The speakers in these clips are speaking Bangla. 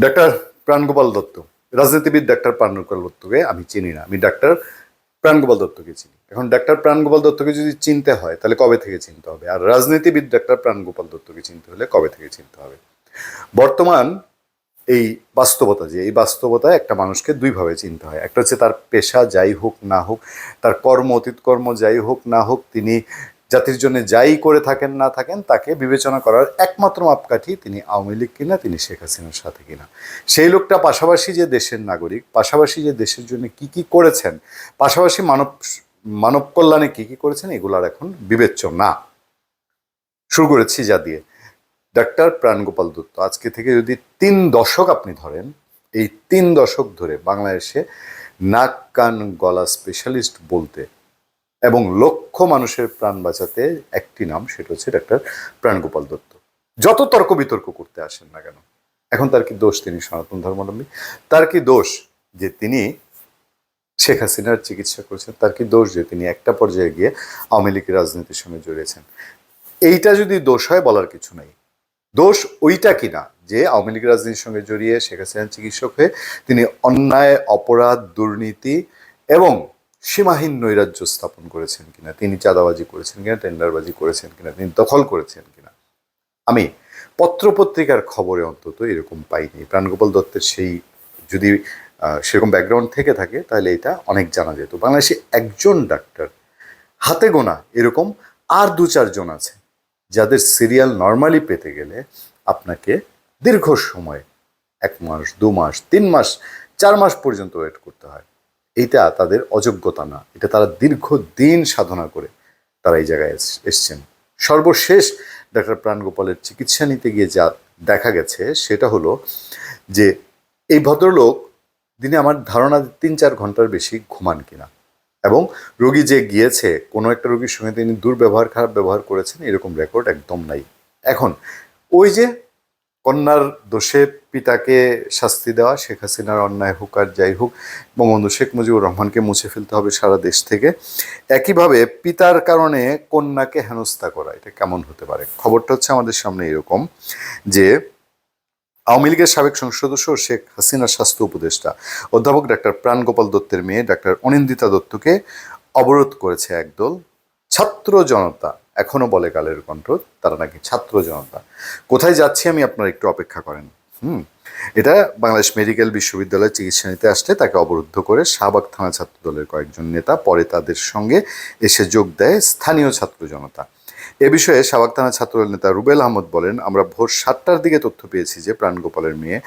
ডাক্তার প্রাণগোপাল দত্ত, রাজনীতিবিদ ডাক্তার প্রাণগোপাল দত্তকে আমি চিনি না। আমি ডাক্তার প্রাণগোপাল দত্তকে চিনি। এখন ডাক্তার প্রাণগোপাল দত্তকে যদি চিনতে হয়, তাহলে কবে থেকে চিনতে হবে? আর রাজনীতিবিদ ডাক্তার প্রাণগোপাল দত্তকে চিনতে হলে কবে থেকে চিনতে হবে? বর্তমান এই বাস্তবতা যে, এই বাস্তবতায় একটা মানুষকে দুইভাবে চিনতে হয়। একটা হচ্ছে তার পেশা যাই হোক না হোক, তার কর্ম, অতীত কর্ম যাই হোক না হোক, তিনি জাতির জন্য যাই করে থাকেন না থাকেন, তাকে বিবেচনা করার একমাত্র মাপকাঠি তিনি আওয়ামী লীগ কিনা, তিনি শেখ হাসিনার সাথে কিনা। সেই লোকটা পাশাপাশি যে দেশের নাগরিক, পাশাপাশি যে দেশের জন্য কি কি করেছেন, পাশাপাশি মানব মানব কল্যাণে কি কি করেছেন, এগুলার এখন বিবেচ্য না শুরু করেছি যা দিয়ে। ডাক্তার প্রাণগোপাল দত্ত, আজকে থেকে যদি তিন দশক আপনি ধরেন, এই তিন দশক ধরে বাংলাদেশে নাক কান গলা স্পেশালিস্ট বলতে এবং লক্ষ মানুষের প্রাণ বাঁচাতে একটি নাম, সেটা হচ্ছে ডাক্তার প্রাণগোপাল দত্ত। যত তর্ক বিতর্ক করতে আসেন না কেন, এখন তার কি দোষ তিনি সনাতন ধর্মাবলম্বী? তার কি দোষ যে তিনি শেখ হাসিনার চিকিৎসা করেছেন? তার কি দোষ যে তিনি একটা পর্যায়ে গিয়ে আওয়ামী লীগের রাজনীতির সঙ্গে জড়িয়েছেন? এইটা যদি দোষ হয় বলার কিছু নাই। দোষ ওইটা কিনা যে আওয়ামী লীগের রাজনীতির সঙ্গে জড়িয়ে শেখ হাসিনার চিকিৎসক হয়ে তিনি অন্যায়, অপরাধ, দুর্নীতি এবং সীমাহীন নৈরাজ্য স্থাপন করেছেন কিনা, তিনি চাঁদাবাজি করেছেন কিনা, টেন্ডারবাজি করেছেন কিনা, তিনি দখল করেছেন কিনা। আমি পত্রপত্রিকার খবরে অন্তত এরকম পাইনি। প্রাণগোপাল দত্তের সেই যদি সেরকম ব্যাকগ্রাউন্ড থেকে থাকে, তাহলে এটা অনেক জানা যেত। বাংলাদেশে একজন ডাক্তার, হাতে গোনা এরকম আর দু চারজন আছে, যাদের সিরিয়াল নর্মালি পেতে গেলে আপনাকে দীর্ঘ সময়, এক মাস, দু মাস, তিন মাস, চার মাস পর্যন্ত ওয়েট করতে হয়। এইটা তাদের অযোগ্যতা না। এটা তারা দীর্ঘদিন সাধনা করে তারা এই জায়গায় এস- এসছেন। সর্বশেষ ডাক্তার প্রাণগোপালের চিকিৎসা নিতে গিয়ে যা দেখা গেছে সেটা হলো যে এই ভদ্রলোক দিনে আমার ধারণা তিন চার ঘণ্টার বেশি ঘুমান কিনা এবং রোগী যে গিয়েছে, কোনো একটা রোগীর সঙ্গে তিনি দুর্ব্যবহার, খারাপ ব্যবহার করেছেন, এরকম রেকর্ড একদম নাই। এখন ওই যে কন্যার দোষে পিতাকে শাস্তি দেওয়া, শেখ হাসিনার অন্যায় হোক আর যাই হোক, বঙ্গবন্ধু শেখ মুজিবুর রহমানকে মুছে ফেলতে হবে সারা দেশ থেকে। একইভাবে পিতার কারণে কন্যাকে হেনস্থা করা, এটা কেমন হতে পারে? খবরটা হচ্ছে আমাদের সামনে এরকম যে, আওয়ামী লীগের সাবেক সংসদ সদস্য শেখ হাসিনার স্বাস্থ্য উপদেষ্টা, অধ্যাপক ডাক্তার প্রাণগোপাল দত্তের মেয়ে ডাক্তার অনিন্দিতা দত্তকে অবরোধ করেছে একদল ছাত্র জনতা। এখনও বলে কালের কণ্ঠ, তারা নাকি ছাত্র জনতা। কোথায় যাচ্ছি আমি আপনারা একটু অপেক্ষা করেন। হুম, এটা বাংলাদেশ মেডিকেল বিশ্ববিদ্যালয়ে চিকিৎসা নিতে আসলে তাকে অবরুদ্ধ করে শাহবাগ থানা ছাত্র দলের কয়েকজন নেতা পরে তাদের সঙ্গে এসে যোগ দেয় স্থানীয় ছাত্র জনতা। এ বিষয়ে শাহবাগ থানা ছাত্রদল নেতা রুবেল আহমদ বলেন, আমরা ভোর সাতটার দিকে তথ্য পেয়েছি যে প্রাণগোপালের মেয়ে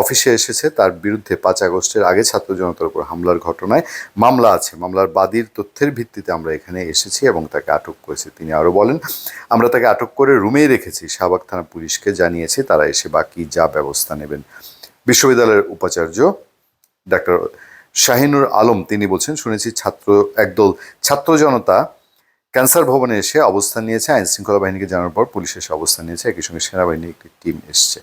অফিসে এসেছে। তার বিরুদ্ধে পাঁচ আগস্টের আগে ছাত্র জনতার উপর হামলার ঘটনায় মামলা আছে। মামলার বাদীর তথ্যের ভিত্তিতে আমরা এখানে এসেছি এবং তাকে আটক করেছি। তিনি আরও বলেন, আমরা তাকে আটক করে রুমেই রেখেছি। শাহবাগ থানা পুলিশকে জানিয়েছি, তারা এসে বাকি যা ব্যবস্থা নেবেন। বিশ্ববিদ্যালয়ের উপাচার্য ডাক্তার শাহিনুর আলম, তিনি বলছেন, শুনেছি ছাত্র, একদল ছাত্র জনতা ক্যান্সার ভবনে এসে অবস্থান নিয়েছে, আইন শৃঙ্খলা বাহিনীকে জানার পর পুলিশ এসে অবস্থান নিয়েছে, একই সঙ্গে সেনাবাহিনীর একটি টিম এসছে।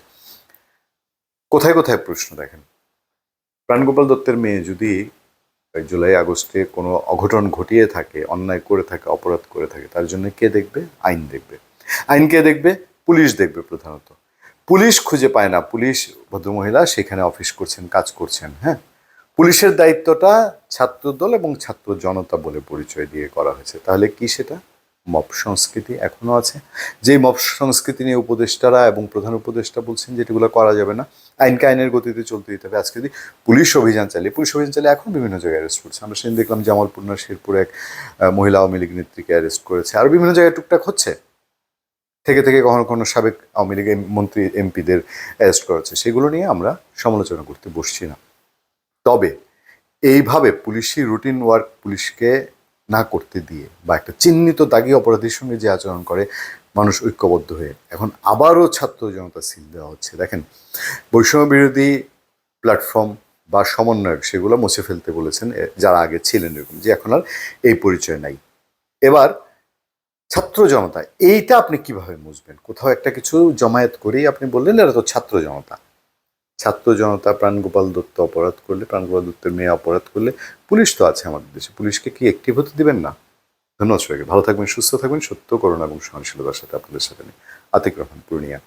কোথায় কোথায় প্রশ্ন দেখেন? প্রাণগোপাল দত্তের মেয়ে যদি জুলাই আগস্টে কোনো অঘটন ঘটিয়ে থাকে, অন্যায় করে থাকে, অপরাধ করে থাকে, তার জন্য কে দেখবে? আইন দেখবে। আইন কে দেখবে? পুলিশ দেখবে প্রধানত। পুলিশ খুঁজে পায় না। পুলিশ ভদ্রমহিলা সেখানে অফিস করছেন, কাজ করছেন হ্যাঁ? পুলিশের দায়িত্বটা ছাত্রদল এবং ছাত্র জনতা বলে পরিচয় দিয়ে করা হয়েছে। তাহলে কি সেটা? মপ সংস্কৃতি এখনও আছে। যেই মব সংস্কৃতি নিয়ে উপদেষ্টারা এবং প্রধান উপদেষ্টা বলছেন যে এগুলো করা যাবে না আইনকে আইনের গতিতে চলতে দিতে হবে। আজকে যদি পুলিশ অভিযান চালিয়ে, পুলিশ অভিযান চালিয়ে এখন বিভিন্ন জায়গায় অ্যারেস্ট করছে। আমরা সেদিন দেখলাম জামালপুর না শেরপুরে এক মহিলা আওয়ামী লীগ নেত্রীকে অ্যারেস্ট করেছে। আর বিভিন্ন জায়গায় টুকটাক হচ্ছে। থেকে থেকে কখনো কখনো সাবেক আওয়ামী লীগ মন্ত্রী, এমপিদের অ্যারেস্ট করা হচ্ছে। সেগুলো নিয়ে আমরা সমালোচনা করতে বসছি না। তবে এইভাবে পুলিশি রুটিন ওয়ার্ক পুলিশকে না করতে দিয়ে বা একটা চিহ্নিত দাগি অপরাধীর সঙ্গে যে আচরণ করে, মানুষ ঐক্যবদ্ধ হয়ে এখন আবারও ছাত্র জনতা সিল দেওয়া হচ্ছে। দেখেন, বৈষম্য বিরোধী প্ল্যাটফর্ম বা সমন্বয়ক সেগুলো মুছে ফেলতে বলেছেন যারা আগে ছিলেন এরকম, যে এখন আর এই পরিচয় নাই। এবার ছাত্র জনতা, এইটা আপনি কীভাবে মুছবেন? কোথাও একটা কিছু জমায়েত করেই আপনি বললেন, এরা তো ছাত্র জনতা। ছাত্র জনতা প্রাণগোপাল দত্ত অপরাধ করলে প্রাণগোপাল দত্তের মেয়ে অপরাধ করলে পুলিশ তো আছে আমাদের দেশে। পুলিশকে কি অ্যাক্টিভ হতে দেবেন না? ধন্যবাদ সবাইকে। ভালো থাকবেন, সুস্থ থাকবেন। সত্য করোনা এবং সহনশীলতার সাথে আপনাদের সাথে আতিক রহমান, পূর্ণিয়া।